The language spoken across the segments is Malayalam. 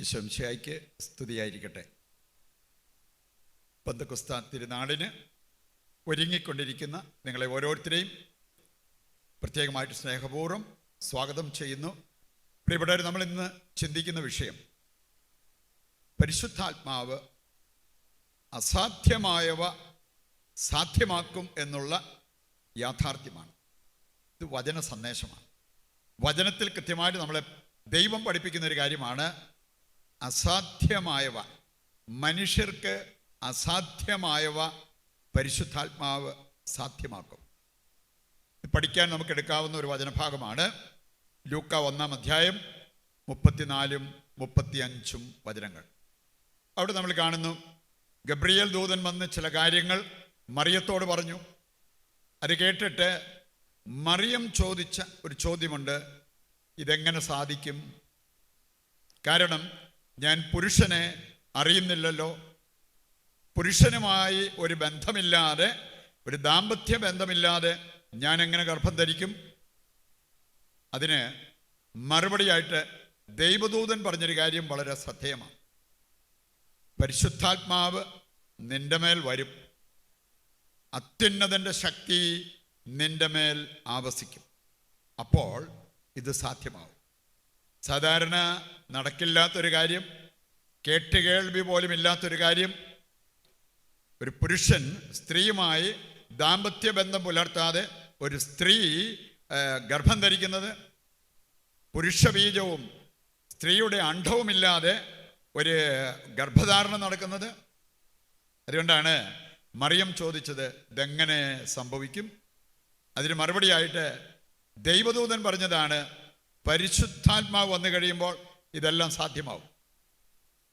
ഈശംശായിക്ക് സ്തുതിയായിരിക്കട്ടെ. പന്തക്കുസ്ത തിരുനാളിന് ഒരുങ്ങിക്കൊണ്ടിരിക്കുന്ന നിങ്ങളെ ഓരോരുത്തരെയും പ്രത്യേകമായിട്ട് സ്നേഹപൂർവം സ്വാഗതം ചെയ്യുന്നു. പ്രിയപ്പെട്ടവർ നമ്മൾ ഇന്ന് ചിന്തിക്കുന്ന വിഷയം പരിശുദ്ധാത്മാവ് അസാധ്യമായവ സാധ്യമാക്കും എന്നുള്ള യാഥാർത്ഥ്യമാണ്. ഇത് വചന സന്ദേശമാണ്. വചനത്തിൽ കൃത്യമായിട്ട് നമ്മളെ ദൈവം പഠിപ്പിക്കുന്ന ഒരു കാര്യമാണ്. അസാധ്യമായവ മനുഷ്യർക്ക് അസാധ്യമായവ പരിശുദ്ധാത്മാവ് സാധ്യമാക്കും. പഠിക്കാൻ നമുക്ക് എടുക്കാവുന്ന ഒരു വചനഭാഗമാണ്. ലൂക്ക ഒന്നാം അധ്യായം മുപ്പത്തിനാലും മുപ്പത്തിയഞ്ചും വചനങ്ങൾ. അവിടെ നമ്മൾ കാണുന്നു ഗബ്രിയേൽ ദൂതൻ വന്ന് ചില കാര്യങ്ങൾ മറിയത്തോട് പറഞ്ഞു. അത് കേട്ടിട്ട് മറിയം ചോദിച്ച ഒരു ചോദ്യമുണ്ട് ഇതെങ്ങനെ സാധിക്കും? കാരണം ഞാൻ പുരുഷനെ അറിയുന്നില്ലല്ലോ. പുരുഷനുമായി ഒരു ബന്ധമില്ലാതെ ഒരു ദാമ്പത്യ ബന്ധമില്ലാതെ ഞാൻ എങ്ങനെ ഗർഭം ധരിക്കും? അതിന് മറുപടിയായിട്ട് ദൈവദൂതൻ പറഞ്ഞൊരു കാര്യം വളരെ ശ്രദ്ധേയമാണ്. പരിശുദ്ധാത്മാവ് നിന്റെ മേൽ വരും. അത്യുന്നതന്റെ ശക്തി നിന്റെ മേൽ ആവസിക്കും. അപ്പോൾ ഇത് സാധ്യമാവും. സാധാരണ നടക്കില്ലാത്തൊരു കാര്യം കേട്ടുകേൾവി പോലും ഇല്ലാത്തൊരു കാര്യം ഒരു പുരുഷൻ സ്ത്രീയുമായി ദാമ്പത്യ ബന്ധം പുലർത്താതെ ഒരു സ്ത്രീ ഗർഭം ധരിക്കുന്നത് പുരുഷബീജവും സ്ത്രീയുടെ അണ്ഡവുമില്ലാതെ ഒരു ഗർഭധാരണം നടക്കുന്നത് അതുകൊണ്ടാണ് മറിയം ചോദിച്ചത് ഇതെങ്ങനെ സംഭവിക്കും. അതിന് മറുപടിയായിട്ട് ദൈവദൂതൻ പറഞ്ഞതാണ് പരിശുദ്ധാത്മാവ് വന്നു കഴിയുമ്പോൾ ഇതെല്ലാം സാധ്യമാവും.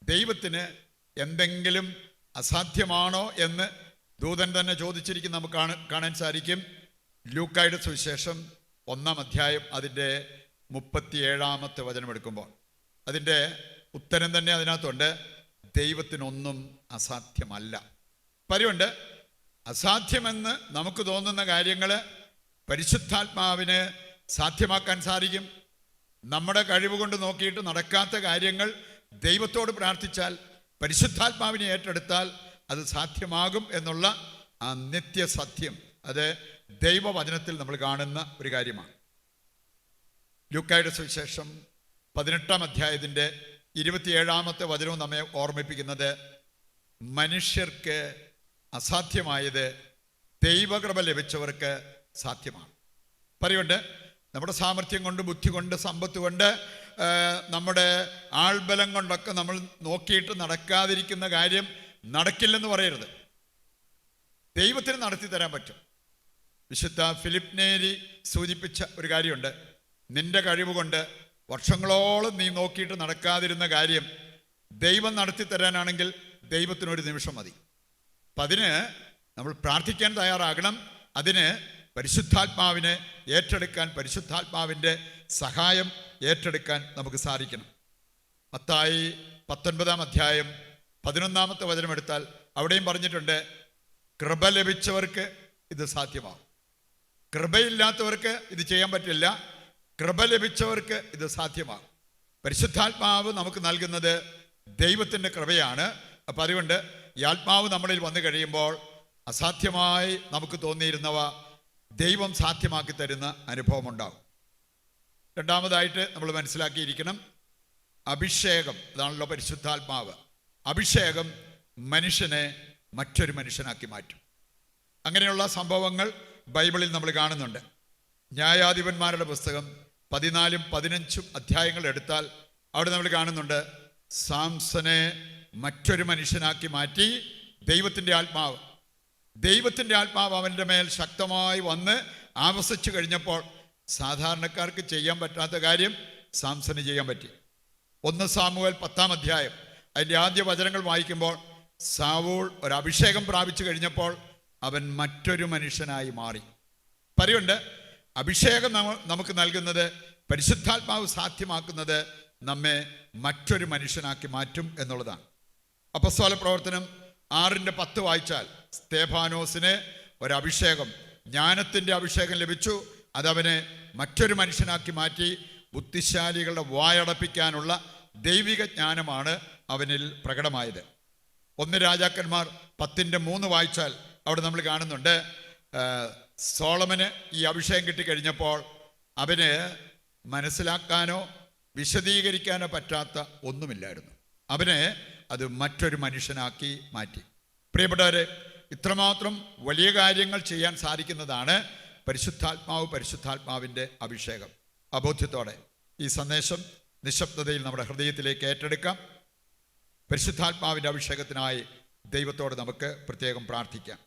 ദൈവത്തിന് എന്തെങ്കിലും അസാധ്യമാണോ എന്ന് ദൂതൻ തന്നെ ചോദിച്ചിരിക്കുന്ന നമുക്ക് കാണാൻ സാധിക്കും. ലൂക്കായുടെ സുവിശേഷം ഒന്നാം അധ്യായം അതിന്റെ മുപ്പത്തിയേഴാമത്തെ വചനം എടുക്കുമ്പോൾ. അതിന്റെ ഉത്തരം തന്നെ അതിനകത്തുണ്ട്. ദൈവത്തിനൊന്നും അസാധ്യമല്ല. പരിവുണ്ട് അസാധ്യമെന്ന് നമുക്ക് തോന്നുന്ന കാര്യങ്ങൾ പരിശുദ്ധാത്മാവിന് സാധ്യമാക്കാൻ സാധിക്കും. നമ്മുടെ കഴിവ് കൊണ്ട് നോക്കിയിട്ട് നടക്കാത്ത കാര്യങ്ങൾ ദൈവത്തോട് പ്രാർത്ഥിച്ചാൽ പരിശുദ്ധാത്മാവിനെ ഏറ്റെടുത്താൽ അത് സാധ്യമാകും എന്നുള്ള ആ നിത്യസത്യം. അത് ദൈവവചനത്തിൽ നമ്മൾ കാണുന്ന ഒരു കാര്യമാണ്. ലൂക്കായുടെ സുവിശേഷം പതിനെട്ടാം അധ്യായത്തിന്റെ ഇരുപത്തിയേഴാമത്തെ വചനവും നമ്മെ ഓർമ്മിപ്പിക്കുന്നത് മനുഷ്യർക്ക് അസാധ്യമായത് ദൈവകൃപ ലഭിച്ചവർക്ക് സാധ്യമാണ്. പറയുണ്ട് നമ്മുടെ സാമർഥ്യം കൊണ്ട് ബുദ്ധി കൊണ്ട് സമ്പത്ത് കൊണ്ട് നമ്മുടെ ആൾബലം കൊണ്ടൊക്കെ നമ്മൾ നോക്കിയിട്ട് നടക്കാതിരിക്കുന്ന കാര്യം നടക്കില്ലെന്ന് പറയരുത്. ദൈവത്തിന് നടത്തി തരാൻ പറ്റും. വിശുദ്ധ ഫിലിപ്പ് നേരി സൂചിപ്പിച്ച ഒരു കാര്യമുണ്ട്. നിന്റെ കഴിവ് കൊണ്ട് വർഷങ്ങളോളം നീ നോക്കിയിട്ട് നടക്കാതിരുന്ന കാര്യം ദൈവം നടത്തി തരാനാണെങ്കിൽ ദൈവത്തിനൊരു നിമിഷം മതി. അപ്പം അതിന് നമ്മൾ പ്രാർത്ഥിക്കാൻ തയ്യാറാകണം. അതിന് പരിശുദ്ധാത്മാവിനെ ഏറ്റെടുക്കാൻ പരിശുദ്ധാത്മാവിന്റെ സഹായം ഏറ്റെടുക്കാൻ നമുക്ക് സാധിക്കണം. മത്തായി പത്തൊൻപതാം അധ്യായം പതിനൊന്നാമത്തെ വചനം എടുത്താൽ അവിടെയും പറഞ്ഞിട്ടുണ്ട് കൃപ ലഭിച്ചവർക്ക് ഇത് സാധ്യമാവും കൃപയില്ലാത്തവർക്ക് ഇത് ചെയ്യാൻ പറ്റില്ല കൃപ ലഭിച്ചവർക്ക് ഇത് സാധ്യമാകും. പരിശുദ്ധാത്മാവ് നമുക്ക് നൽകുന്നത് ദൈവത്തിന്റെ കൃപയാണ്. അപ്പം അതുകൊണ്ട് ഈ ആത്മാവ് നമ്മളിൽ വന്നു കഴിയുമ്പോൾ അസാധ്യമായി നമുക്ക് തോന്നിയിരുന്നവ ദൈവം സാധ്യമാക്കി തരുന്ന അനുഭവം ഉണ്ടാകും രണ്ടാമതായിട്ട് നമ്മൾ മനസ്സിലാക്കിയിരിക്കണം അഭിഷേകം അതാണല്ലോ പരിശുദ്ധാത്മാവ്. അഭിഷേകം മനുഷ്യനെ മറ്റൊരു മനുഷ്യനാക്കി മാറ്റും. അങ്ങനെയുള്ള സംഭവങ്ങൾ ബൈബിളിൽ നമ്മൾ കാണുന്നുണ്ട്. ന്യായാധിപന്മാരുടെ പുസ്തകം പതിനാലും പതിനഞ്ചും അധ്യായങ്ങൾ എടുത്താൽ അവിടെ നമ്മൾ കാണുന്നുണ്ട് സാംസനെ മറ്റൊരു മനുഷ്യനാക്കി മാറ്റി ദൈവത്തിന്റെ ആത്മാവ് ദൈവത്തിന്റെ ആത്മാവ് അവന്റെ മേൽ ശക്തമായി വന്ന് ആവസിച്ചു കഴിഞ്ഞപ്പോൾ സാധാരണക്കാർക്ക് ചെയ്യാൻ പറ്റാത്ത കാര്യം സാംസന് ചെയ്യാൻ പറ്റി. ഒന്ന് സാമുവൽ പത്താം അധ്യായം. അതിന്റെ ആദ്യ വചനങ്ങൾ വായിക്കുമ്പോൾ സാവൂൾ ഒരു അഭിഷേകം പ്രാപിച്ചു കഴിഞ്ഞപ്പോൾ അവൻ മറ്റൊരു മനുഷ്യനായി മാറി. പറയുണ്ട് അഭിഷേകം നമുക്ക് നൽകുന്നത് പരിശുദ്ധാത്മാവ് സാധ്യമാക്കുന്നത് നമ്മെ മറ്റൊരു മനുഷ്യനാക്കി മാറ്റും എന്നുള്ളതാണ്. അപ്പസ്തോല പ്രവർത്തനം ആറിന്റെ പത്ത് വായിച്ചാൽ സ്തേഫാനോസിന് ഒരഭിഷേകം ജ്ഞാനത്തിന്റെ അഭിഷേകം ലഭിച്ചു. അതവനെ മറ്റൊരു മനുഷ്യനാക്കി മാറ്റി ബുദ്ധിശാലികളുടെ വായടപ്പിക്കാനുള്ള ദൈവിക ജ്ഞാനമാണ് അവനിൽ പ്രകടമായത്. ഒന്ന് രാജാക്കന്മാർ പത്തിന്റെ മൂന്ന് വായിച്ചാൽ അവിടെ നമ്മൾ കാണുന്നുണ്ട് സോളമന് ഈ അഭിഷേകം കിട്ടിക്കഴിഞ്ഞപ്പോൾ അവന് മനസ്സിലാക്കാനോ വിശദീകരിക്കാനോ പറ്റാത്ത ഒന്നുമില്ലായിരുന്നു. അവന് അത് മറ്റൊരു മനുഷ്യനാക്കി മാറ്റി. പ്രിയപ്പെട്ടവരെ ഇത്രമാത്രം വലിയ കാര്യങ്ങൾ ചെയ്യാൻ സാധിക്കുന്നതാണ് പരിശുദ്ധാത്മാവ് പരിശുദ്ധാത്മാവിന്റെ അഭിഷേകം. അബോധ്യത്തോടെ ഈ സന്ദേശം നിശബ്ദതയിൽ നമ്മുടെ ഹൃദയത്തിലേക്ക് ഏറ്റെടുക്കാം. പരിശുദ്ധാത്മാവിന്റെ അഭിഷേകത്തിനായി ദൈവത്തോട് നമുക്ക് പ്രത്യേകം പ്രാർത്ഥിക്കാം.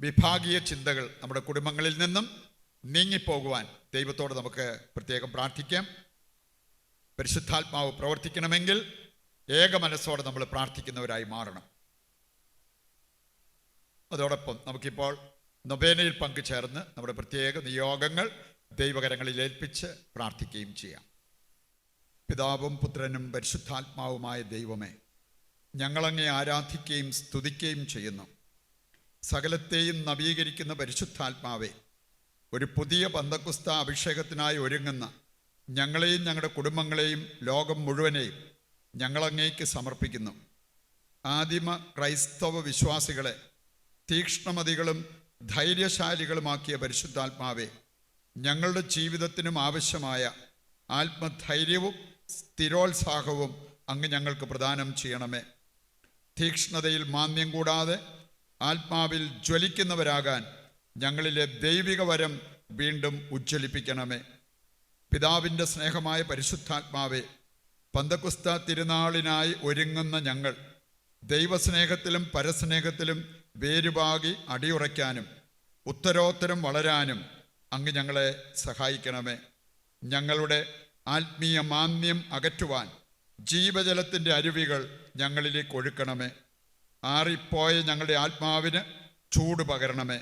വിഭാഗീയ ചിന്തകൾ നമ്മുടെ കുടുംബങ്ങളിൽ നിന്നും നീങ്ങിപ്പോകുവാൻ ദൈവത്തോട് നമുക്ക് പ്രത്യേകം പ്രാർത്ഥിക്കാം. പരിശുദ്ധാത്മാവ് പ്രവർത്തിക്കണമെങ്കിൽ ഏക മനസ്സോടെ നമ്മൾ പ്രാർത്ഥിക്കുന്നവരായി മാറണം. അതോടൊപ്പം നമുക്കിപ്പോൾ നൊബേനയിൽ പങ്കുചേർന്ന് നമ്മുടെ പ്രത്യേക നിയോഗങ്ങൾ ദൈവകരങ്ങളിൽ ഏൽപ്പിച്ച് പ്രാർത്ഥിക്കുകയും ചെയ്യാം. പിതാവും പുത്രനും പരിശുദ്ധാത്മാവുമായ ദൈവമേ ഞങ്ങളങ്ങെ ആരാധിക്കുകയും സ്തുതിക്കുകയും ചെയ്യുന്നു. സകലത്തെയും നവീകരിക്കുന്ന പരിശുദ്ധാത്മാവെ ഒരു പുതിയ പന്തക്കുസ്ത അഭിഷേകത്തിനായി ഒരുങ്ങുന്ന ഞങ്ങളെയും ഞങ്ങളുടെ കുടുംബങ്ങളെയും ലോകം മുഴുവനെയും ഞങ്ങളങ്ങേക്ക് സമർപ്പിക്കുന്നു. ആദിമ ക്രൈസ്തവ വിശ്വാസികളെ തീക്ഷ്ണമതികളും ധൈര്യശാലികളുമാക്കിയ പരിശുദ്ധാത്മാവെ ഞങ്ങളുടെ ജീവിതത്തിനും ആവശ്യമായ ആത്മധൈര്യവും സ്ഥിരോത്സാഹവും അങ്ങ് ഞങ്ങൾക്ക് പ്രദാനം ചെയ്യണമേ. തീക്ഷ്ണതയിൽ മാന്യം കൂടാതെ ആത്മാവിൽ ജ്വലിക്കുന്നവരാകാൻ ഞങ്ങളിലെ ദൈവിക വരം വീണ്ടും ഉജ്ജ്വലിപ്പിക്കണമേ. പിതാവിന്റെ സ്നേഹമായ പരിശുദ്ധാത്മാവെ പന്തക്കുസ്ത തിരുനാളിനായി ഒരുങ്ങുന്ന ഞങ്ങൾ ദൈവസ്നേഹത്തിലും പരസ്നേഹത്തിലും വേരുപാകി അടിയുറയ്ക്കാനും ഉത്തരോത്തരം വളരാനും അങ്ങ് ഞങ്ങളെ സഹായിക്കണമേ. ഞങ്ങളുടെ ആത്മീയ മാന്യം അകറ്റുവാൻ ജീവജലത്തിന്റെ അരുവികൾ ഞങ്ങളിലേക്ക് ഒഴുക്കണമേ. ആറിപ്പോയ ഞങ്ങളുടെ ആത്മാവിന് ചൂട് പകരണമേ.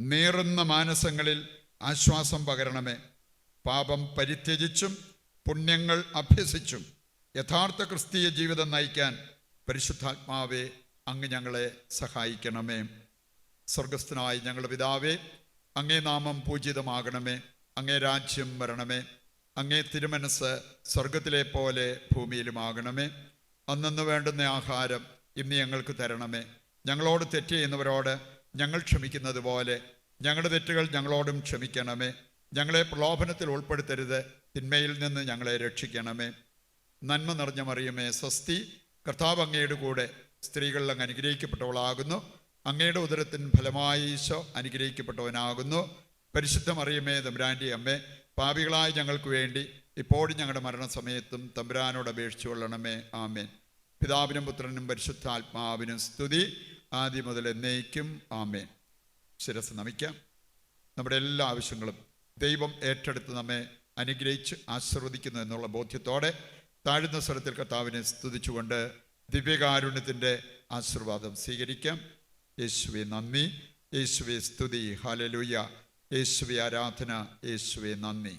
നീറുന്ന മാനസങ്ങളിൽ ആശ്വാസം പകരണമേ. പാപം പരിത്യജിച്ചും പുണ്യങ്ങൾ അഭ്യസിച്ചും യഥാർത്ഥ ക്രിസ്തീയ ജീവിതം നയിക്കാൻ പരിശുദ്ധാത്മാവെ അങ്ങ് ഞങ്ങളെ സഹായിക്കണമേ. സ്വർഗസ്ഥനായ ഞങ്ങളുടെ പിതാവേ അങ്ങേ നാമം പൂജിതമാകണമേ. അങ്ങേ രാജ്യം വരണമേ. അങ്ങേ തിരുമനസ് സ്വർഗത്തിലെ പോലെ ഭൂമിയിലുമാകണമേ. അന്നു വേണ്ടുന്ന ആഹാരം ഇന്ന് ഞങ്ങൾക്ക് തരണമേ. ഞങ്ങളോട് തെറ്റ് ചെയ്യുന്നവരോട് ഞങ്ങൾ ക്ഷമിക്കുന്നത് പോലെ ഞങ്ങളുടെ തെറ്റുകൾ ഞങ്ങളോടും ക്ഷമിക്കണമേ. ഞങ്ങളെ പ്രലോഭനത്തിൽ ഉൾപ്പെടുത്തരുത്. തിന്മയിൽ നിന്ന് ഞങ്ങളെ രക്ഷിക്കണമേ. നന്മ നിറഞ്ഞ മറിയമേ സ്വസ്തി കർത്താവ് അങ്ങയുടെ കൂടെ സ്ത്രീകളിൽ അങ്ങ് അനുഗ്രഹിക്കപ്പെട്ടവളാകുന്നു. അങ്ങയുടെ ഉദരത്തിൻ ഫലമായി ഈശോ അനുഗ്രഹിക്കപ്പെട്ടവനാകുന്നു. പരിശുദ്ധ മറിയമേ തമ്പുരാന്റെ അമ്മേ പാപികളായ ഞങ്ങൾക്ക് വേണ്ടി ഇപ്പോഴും ഞങ്ങളുടെ മരണസമയത്തും തമ്പുരാനോട് അപേക്ഷിച്ചു കൊള്ളണമേ. ആമേൻ. പിതാവിനും പുത്രനും പരിശുദ്ധാത്മാവിനും സ്തുതി. ആദ്യം മുതൽ എന്നേക്കും ആമേൻ. ശിരസ് നമിക്കാം. നമ്മുടെ എല്ലാ ആവശ്യങ്ങളും ദൈവം ഏറ്റെടുത്ത് നമ്മെ അനുഗ്രഹിച്ച് ആശീർവദിക്കുന്നു എന്നുള്ള ബോധ്യത്തോടെ താഴ്ന്ന സ്വരത്തിൽ കർത്താവിനെ സ്തുതിച്ചുകൊണ്ട് ദിവ്യകാരുണ്യത്തിന്റെ ആശീർവാദം സ്വീകരിക്കാം. യേശുവെ നന്ദി. യേശുവെ സ്തുതി. ഹലലുയ യേശുവെ ആരാധന. യേശുവെ നന്ദി.